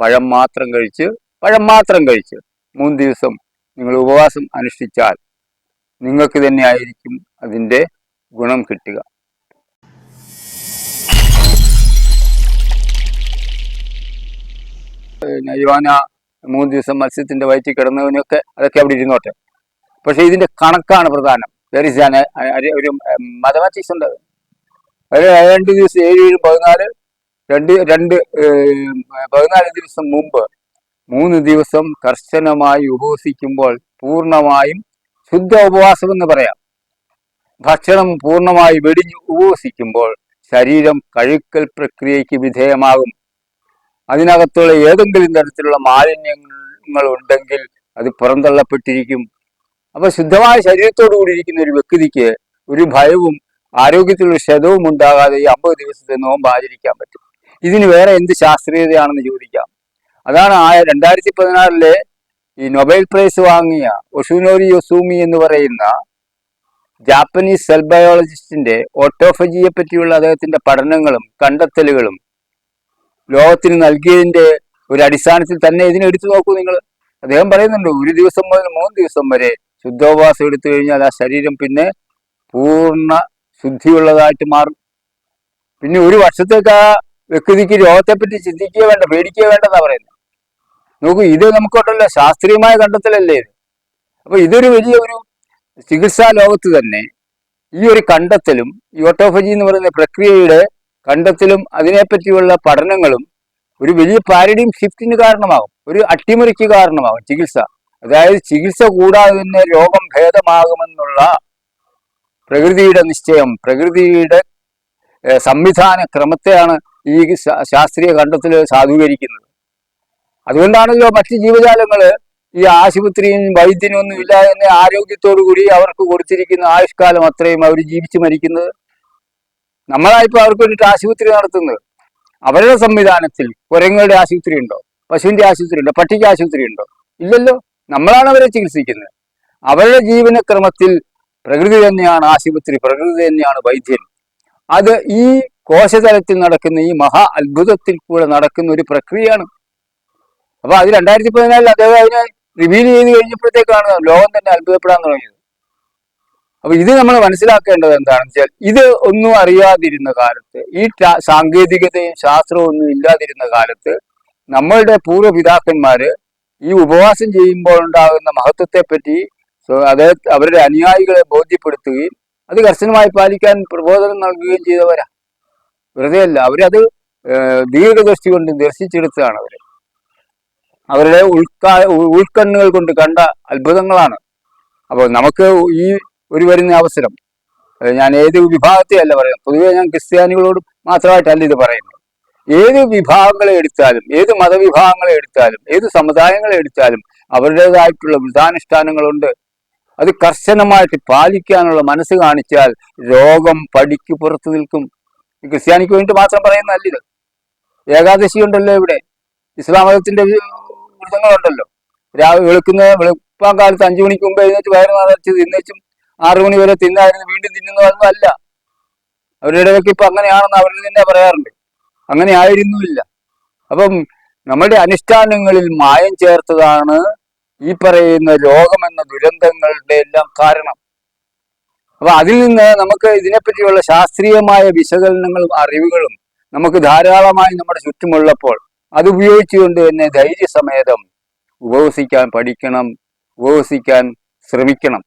പഴം മാത്രം കഴിച്ച് പഴം മാത്രം കഴിച്ച് മൂന്ന് ദിവസം നിങ്ങൾ ഉപവാസം അനുഷ്ഠിച്ചാൽ നിങ്ങൾക്ക് തന്നെ ആയിരിക്കും അതിന്റെ ഗുണം കിട്ടുക. യുവാന മൂന്ന് ദിവസം മത്സ്യത്തിന്റെ വയറ്റിൽ കിടന്നവനൊക്കെ അതൊക്കെ അവിടെ ഇരുന്നോട്ടെ. പക്ഷെ ഇതിന്റെ കണക്കാണ് പ്രധാനം. There ഇസ് ഒരു- മാത്തമാറ്റിക്സ് ഉണ്ട് രണ്ട് ദിവസം ഏഴ് ഏഴ് പതിനാല് രണ്ട് രണ്ട് പതിനാല് ദിവസം മുമ്പ് മൂന്ന് ദിവസം കർശനമായി ഉപവസിക്കുമ്പോൾ പൂർണമായും ശുദ്ധ ഉപവാസം എന്ന് പറയാം. ഭക്ഷണം പൂർണമായി വെടിഞ്ഞ് ഉപവസിക്കുമ്പോൾ ശരീരം കഴുക്കൽ പ്രക്രിയയ്ക്ക് വിധേയമാകും. അതിനകത്തുള്ള ഏതെങ്കിലും തരത്തിലുള്ള മാലിന്യങ്ങൾ ഉണ്ടെങ്കിൽ അത് പുറന്തള്ളപ്പെട്ടിരിക്കും. അപ്പൊ ശുദ്ധമായ ശരീരത്തോടു കൂടിയിരിക്കുന്ന ഒരു വ്യക്തിക്ക് ഒരു ഭയവും ആരോഗ്യത്തിലുള്ള ക്ഷതവും ഉണ്ടാകാതെ ഈ അമ്പത് ദിവസത്തെ നോമ്പ് ആചരിക്കാൻ പറ്റും. ഇതിന് വേറെ എന്ത് ശാസ്ത്രീയതയാണെന്ന് ചോദിക്കാം. അതാണ് ആ രണ്ടായിരത്തി പതിനാറിലെ ഈ നൊബേൽ പ്രൈസ് വാങ്ങിയ ഒഷുനോരി യൊസൂമി എന്ന് പറയുന്ന ജാപ്പനീസ് സെൽ ബയോളജിസ്റ്റിന്റെ ഓട്ടോഫജിയെ പറ്റിയുള്ള അദ്ദേഹത്തിന്റെ പഠനങ്ങളും കണ്ടെത്തലുകളും ലോകത്തിന് നൽകിയതിന്റെ ഒരു അടിസ്ഥാനത്തിൽ തന്നെ ഇതിനെ എടുത്തു നോക്കൂ നിങ്ങൾ. അദ്ദേഹം പറയുന്നുണ്ട് ഒരു ദിവസം മുതൽ മൂന്ന് ദിവസം വരെ ശുദ്ധോപവാസം എടുത്തു കഴിഞ്ഞാൽ ആ ശരീരം പിന്നെ പൂർണ ശുദ്ധിയുള്ളതായിട്ട് മാറും. പിന്നെ ഒരു വർഷത്തേക്ക് ആ വ്യക്തിക്ക് രോഗത്തെപ്പറ്റി ചിന്തിക്കുക വേണ്ട പേടിക്കുക വേണ്ടെന്നാ പറയുന്നത്. നോക്കൂ ഇത് നമുക്കുണ്ടല്ലോ ശാസ്ത്രീയമായ കണ്ടെത്തലല്ലേ ഇത്? അപ്പൊ ഇതൊരു വലിയ ഒരു ചികിത്സാ ലോകത്ത് തന്നെ ഈ ഒരു കണ്ടെത്തലും ഈ ഓട്ടോഫജി എന്ന് പറയുന്ന പ്രക്രിയയുടെ കണ്ടെത്തലും അതിനെപ്പറ്റിയുള്ള പഠനങ്ങളും ഒരു വലിയ പാരഡീം ഷിഫ്റ്റിന് കാരണമാകും. ഒരു അട്ടിമറിക്ക് കാരണമാകും ചികിത്സ. അതായത് ചികിത്സ കൂടാതെ തന്നെ രോഗം ഭേദമാകുമെന്നുള്ള പ്രകൃതിയുടെ നിശ്ചയം പ്രകൃതിയുടെ സംവിധാന ക്രമത്തെയാണ് ഈ ശാസ്ത്രീയ കണ്ടെത്തൽ സാധൂകരിക്കുന്നത്. അതുകൊണ്ടാണല്ലോ മറ്റ് ജീവജാലങ്ങൾ ഈ ആശുപത്രിയും വൈദ്യനും ഒന്നും ഇല്ലാതെ തന്നെ ആരോഗ്യത്തോടു കൂടി അവർക്ക് കൊടുത്തിരിക്കുന്ന ആയുഷ്കാലം അത്രയും അവർ ജീവിച്ചു മരിക്കുന്നത്. നമ്മളായിപ്പോൾ അവർക്ക് വേണ്ടിയിട്ട് ആശുപത്രി നടത്തുന്നത്. അവരുടെ സംവിധാനത്തിൽ കുരങ്ങുകളുടെ ആശുപത്രി ഉണ്ടോ? പശുവിന്റെ ആശുപത്രി ഉണ്ടോ? പട്ടിക്ക് ആശുപത്രി ഉണ്ടോ? ഇല്ലല്ലോ. നമ്മളാണ് അവരെ ചികിത്സിക്കുന്നത്. അവരുടെ ജീവനക്രമത്തിൽ പ്രകൃതി തന്നെയാണ് ആശുപത്രി പ്രകൃതി തന്നെയാണ് വൈദ്യൻ. അത് ഈ കോശതലത്തിൽ നടക്കുന്ന ഈ മഹാ അത്ഭുതത്തിൽ കൂടെ നടക്കുന്ന ഒരു പ്രക്രിയയാണ്. അപ്പൊ അത് രണ്ടായിരത്തി പതിനാലിൽ അദ്ദേഹം അതിനെ റിവീൽ ചെയ്ത് കഴിഞ്ഞപ്പോഴത്തേക്കാണ് ലോകം തന്നെ അത്ഭുതപ്പെടാൻ തുടങ്ങിയത്. അപ്പൊ ഇത് നമ്മൾ മനസ്സിലാക്കേണ്ടത് എന്താണെന്ന് വെച്ചാൽ ഇത് ഒന്നും അറിയാതിരുന്ന കാലത്ത് ഈ സാങ്കേതികതയും ശാസ്ത്രവും ഒന്നും ഇല്ലാതിരുന്ന കാലത്ത് നമ്മളുടെ പൂർവപിതാക്കന്മാര് ഈ ഉപവാസം ചെയ്യുമ്പോൾ ഉണ്ടാകുന്ന മഹത്വത്തെ പറ്റി സ്വ- അത് അവരുടെ അനുയായികളെ ബോധ്യപ്പെടുത്തുകയും അത് കർശനമായി പാലിക്കാൻ പ്രബോധനം നൽകുകയും ചെയ്തവരാ. വെറുതെ അല്ല അവരത് ദീർഘദൃഷ്ടി കൊണ്ട് ദർശിച്ചെടുത്തതാണ് അവർ. അവരുടെ ഉൾക്കാ ഉൾക്കണ്ണുകൾ കൊണ്ട് കണ്ട അത്ഭുതങ്ങളാണ്. അപ്പോൾ നമുക്ക് ഈ ഒരു വരുന്ന അവസരം ഞാൻ ഏത് വിഭാഗത്തെ അല്ല പറയുന്നത് പൊതുവെ ഞാൻ ക്രിസ്ത്യാനികളോട് മാത്രമായിട്ടല്ല ഇത് പറയുന്നത്. ഏത് വിഭാഗങ്ങളെ എടുത്താലും ഏത് മതവിഭാഗങ്ങളെ എടുത്താലും ഏത് സമുദായങ്ങളെ എടുത്താലും അവരുടേതായിട്ടുള്ള വൃതാനുഷ്ഠാനങ്ങളുണ്ട്. അത് കർശനമായിട്ട് പാലിക്കാനുള്ള മനസ്സ് കാണിച്ചാൽ രോഗം പടിക്ക് പുറത്തു നിൽക്കും. ക്രിസ്ത്യാനിക്ക് വേണ്ടി മാത്രം പറയുന്നതല്ല ഇത് ഏകാദശി ഉണ്ടല്ലോ ഇവിടെ. ഇസ്ലാം മതത്തിന്റെ വ്രതങ്ങളുണ്ടല്ലോ രാവിലെ വെളുക്കുന്ന വെളുപ്പാൻ കാലത്ത് അഞ്ചു മണിക്ക് മുമ്പ് എഴുന്നേറ്റ് വയറ് നിറച്ച് തിന്നേച്ചും ആറു മണി വരെ തിന്നായിരുന്നു വീണ്ടും തിന്നുന്നതൊന്നും അല്ല. അവരുടെ ഇടയ്ക്ക് ഇപ്പൊ അങ്ങനെയാണെന്ന് അവരിൽ തന്നെ പറയാറുണ്ട്. അങ്ങനെ ആയിരുന്നുമില്ല. അപ്പം നമ്മുടെ അനുഷ്ഠാനങ്ങളിൽ മായം ചേർത്തതാണ് ഈ പറയുന്ന രോഗമെന്ന ദുരന്തങ്ങളുടെ എല്ലാം കാരണം. അപ്പൊ അതിൽ നിന്ന് നമുക്ക് ഇതിനെപ്പറ്റിയുള്ള ശാസ്ത്രീയമായ വിശകലനങ്ങളും അറിവുകളും നമുക്ക് ധാരാളമായി നമ്മുടെ ചുറ്റുമുള്ളപ്പോൾ അത് ഉപയോഗിച്ചുകൊണ്ട് തന്നെ ധൈര്യസമേതം ഉപവസിക്കാൻ പഠിക്കണം ഉപവസിക്കാൻ ശ്രമിക്കണം.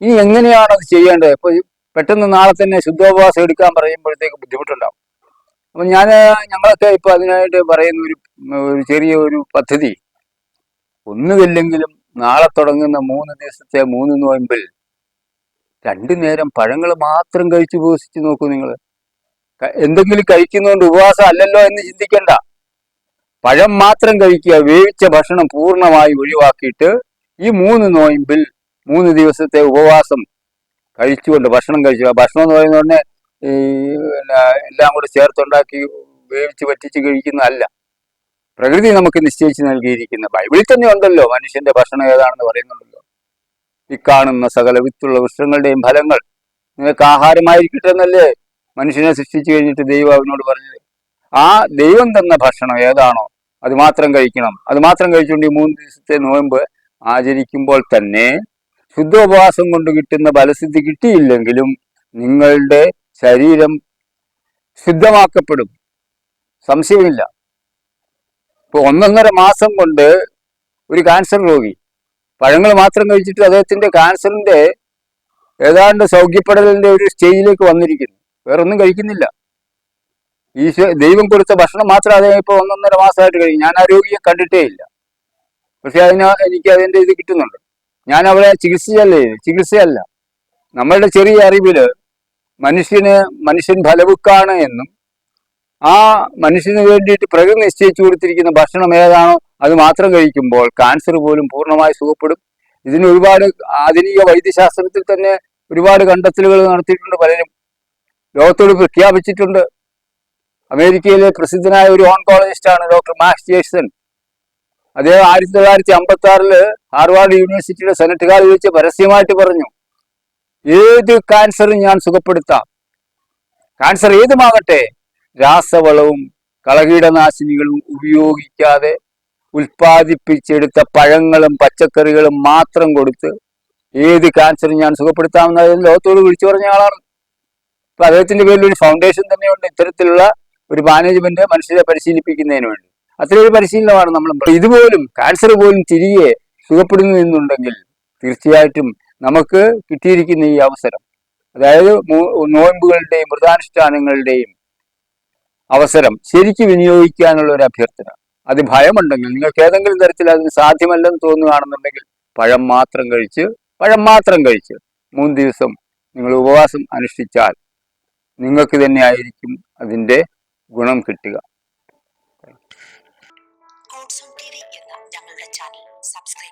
ഇനി എങ്ങനെയാണ് അത് ചെയ്യേണ്ടത്? ഇപ്പൊ പെട്ടെന്ന് നാളെ തന്നെ ശുദ്ധോപവാസം എടുക്കാൻ പറയുമ്പോഴത്തേക്ക് ബുദ്ധിമുട്ടുണ്ടാവും. അപ്പൊ ഞാൻ ഞങ്ങളൊക്കെ ഇപ്പൊ അതിനായിട്ട് പറയുന്ന ഒരു ഒരു ചെറിയ ഒരു പദ്ധതി. ഒന്നുമില്ലെങ്കിലും നാളെ തുടങ്ങുന്ന മൂന്ന് ദിവസത്തെ മൂന്ന് നോയമ്പിൽ രണ്ടു നേരം പഴങ്ങൾ മാത്രം കഴിച്ചു ഉപവസിച്ച് നോക്കൂ നിങ്ങൾ. എന്തെങ്കിലും കഴിക്കുന്നതുകൊണ്ട് ഉപവാസം അല്ലല്ലോ എന്ന് ചിന്തിക്കണ്ട. പഴം മാത്രം കഴിക്കുക വേവിച്ച ഭക്ഷണം പൂർണമായി ഒഴിവാക്കിയിട്ട് ഈ മൂന്ന് നോയമ്പിൽ മൂന്ന് ദിവസത്തെ ഉപവാസം കഴിച്ചുകൊണ്ട് ഭക്ഷണം കഴിച്ചു ഭക്ഷണം എന്ന് പറയുന്ന തന്നെ ഈ എല്ലാം കൂടെ ചേർത്തുണ്ടാക്കി വേവിച്ച് പറ്റിച്ച് കഴിക്കുന്നതല്ല. പ്രകൃതി നമുക്ക് നിശ്ചയിച്ച് നൽകിയിരിക്കുന്ന ബൈബിളിൽ തന്നെ ഉണ്ടല്ലോ മനുഷ്യന്റെ ഭക്ഷണം ഏതാണെന്ന് പറയുന്നുണ്ടല്ലോ. ഈ കാണുന്ന സകല വിത്തുള്ള വൃക്ഷങ്ങളുടെയും ഫലങ്ങൾ നിങ്ങൾക്ക് ആഹാരമായിരിക്കട്ടെ എന്നല്ലേ മനുഷ്യനെ സൃഷ്ടിച്ചു കഴിഞ്ഞിട്ട് ദൈവം അവനോട് പറഞ്ഞത് ആ ദൈവം തന്ന ഭക്ഷണം ഏതാണോ അത് മാത്രം കഴിക്കണം. അത് മാത്രം കഴിച്ചുകൊണ്ട് ഈ മൂന്ന് ദിവസത്തെ നോയമ്പ് ആചരിക്കുമ്പോൾ തന്നെ ശുദ്ധോപവാസം കൊണ്ട് കിട്ടുന്ന ഫലസിദ്ധി കിട്ടിയില്ലെങ്കിലും നിങ്ങളുടെ ശരീരം ശുദ്ധമാക്കപ്പെടും. സംശയമില്ല. ഇപ്പൊ ഒന്നൊന്നര മാസം കൊണ്ട് ഒരു ക്യാൻസർ രോഗി പഴങ്ങൾ മാത്രം കഴിച്ചിട്ട് അദ്ദേഹത്തിന്റെ ക്യാൻസറിന്റെ ഏതാണ്ട് സൗഖ്യപ്പെടലിന്റെ ഒരു സ്റ്റേജിലേക്ക് വന്നിരിക്കുന്നു. വേറൊന്നും കഴിക്കുന്നില്ല. ഈശോ ദൈവം കൊടുത്ത ഭക്ഷണം മാത്രം അദ്ദേഹം ഇപ്പൊ ഒന്നൊന്നര മാസമായിട്ട് കഴിഞ്ഞു ഞാൻ ആരോഗ്യം രോഗിയെ കണ്ടിട്ടേ ഇല്ല. പക്ഷെ അതിന് എനിക്ക് അതിന്റെ ഇത് കിട്ടുന്നുണ്ട്. ഞാൻ അവിടെ ചികിത്സയല്ലേ? ചികിത്സയല്ല. നമ്മളുടെ ചെറിയ അറിവിൽ മനുഷ്യന് മനുഷ്യൻ ഫലവുക്കാണ് എന്നും ആ മനുഷ്യന് വേണ്ടിയിട്ട് പ്രകൃതി നിശ്ചയിച്ചു കൊടുത്തിരിക്കുന്ന ഭക്ഷണം ഏതാണോ? അത് മാത്രം കഴിക്കുമ്പോൾ ക്യാൻസർ പോലും പൂർണമായി സുഖപ്പെടും. ഇതിന് ഒരുപാട് ആധുനിക വൈദ്യശാസ്ത്രത്തിൽ തന്നെ ഒരുപാട് കണ്ടെത്തലുകൾ നടത്തിയിട്ടുണ്ട് പലരും. ലോകത്തോട് പ്രഖ്യാപിച്ചിട്ടുണ്ട്. അമേരിക്കയിലെ പ്രസിദ്ധനായ ഒരു ഓൺകോളജിസ്റ്റ് ആണ് ഡോക്ടർ മാക്സ് ജേഴ്സൺ. അദ്ദേഹം ആയിരത്തി തൊള്ളായിരത്തി അമ്പത്തി ആറിൽ ഹാർവാർഡ് യൂണിവേഴ്സിറ്റിയുടെ സെനറ്റുകാരിൽ വെച്ച് പരസ്യമായിട്ട് പറഞ്ഞു ഏത് ക്യാൻസറും ഞാൻ സുഖപ്പെടുത്താം. ക്യാൻസർ ഏതുമാകട്ടെ രാസവളവും കളകീടനാശിനികളും ഉപയോഗിക്കാതെ ഉൽപ്പാദിപ്പിച്ചെടുത്ത പഴങ്ങളും പച്ചക്കറികളും മാത്രം കൊടുത്ത് ഏത് ക്യാൻസറും ഞാൻ സുഖപ്പെടുത്താമെന്ന് അദ്ദേഹം ലോകത്തോട് വിളിച്ചു പറഞ്ഞ ആളാണ്. അപ്പൊ അദ്ദേഹത്തിന്റെ പേരിൽ ഒരു ഫൗണ്ടേഷൻ തന്നെയുണ്ട്. ഇത്തരത്തിലുള്ള ഒരു മാനേജ്മെന്റ് മനുഷ്യരെ പരിശീലിപ്പിക്കുന്നതിന് വേണ്ടി. അത്രയൊരു പരിശീലനമാണ് നമ്മൾ ഇതുപോലും ക്യാൻസർ പോലും തിരികെ സുഖപ്പെടുന്നു എന്നുണ്ടെങ്കിൽ തീർച്ചയായിട്ടും നമുക്ക് കിട്ടിയിരിക്കുന്ന ഈ അവസരം അതായത് നോയമ്പുകളുടെയും വ്രതാനുഷ്ഠാനങ്ങളുടെയും അവസരം ശരിക്ക് വിനിയോഗിക്കാനുള്ള ഒരു അഭ്യർത്ഥന. അത് ഭയമുണ്ടെങ്കിൽ നിങ്ങൾക്ക് ഏതെങ്കിലും തരത്തിൽ അതിന് സാധ്യമല്ലെന്ന് തോന്നുകയാണെന്നുണ്ടെങ്കിൽ പഴം മാത്രം കഴിച്ച് പഴം മാത്രം കഴിച്ച് മൂന്ന് ദിവസം നിങ്ങൾ ഉപവാസം അനുഷ്ഠിച്ചാൽ നിങ്ങൾക്ക് തന്നെ ആയിരിക്കും അതിന്റെ ഗുണം കിട്ടുക. സബ്സ്ക്രൈബ്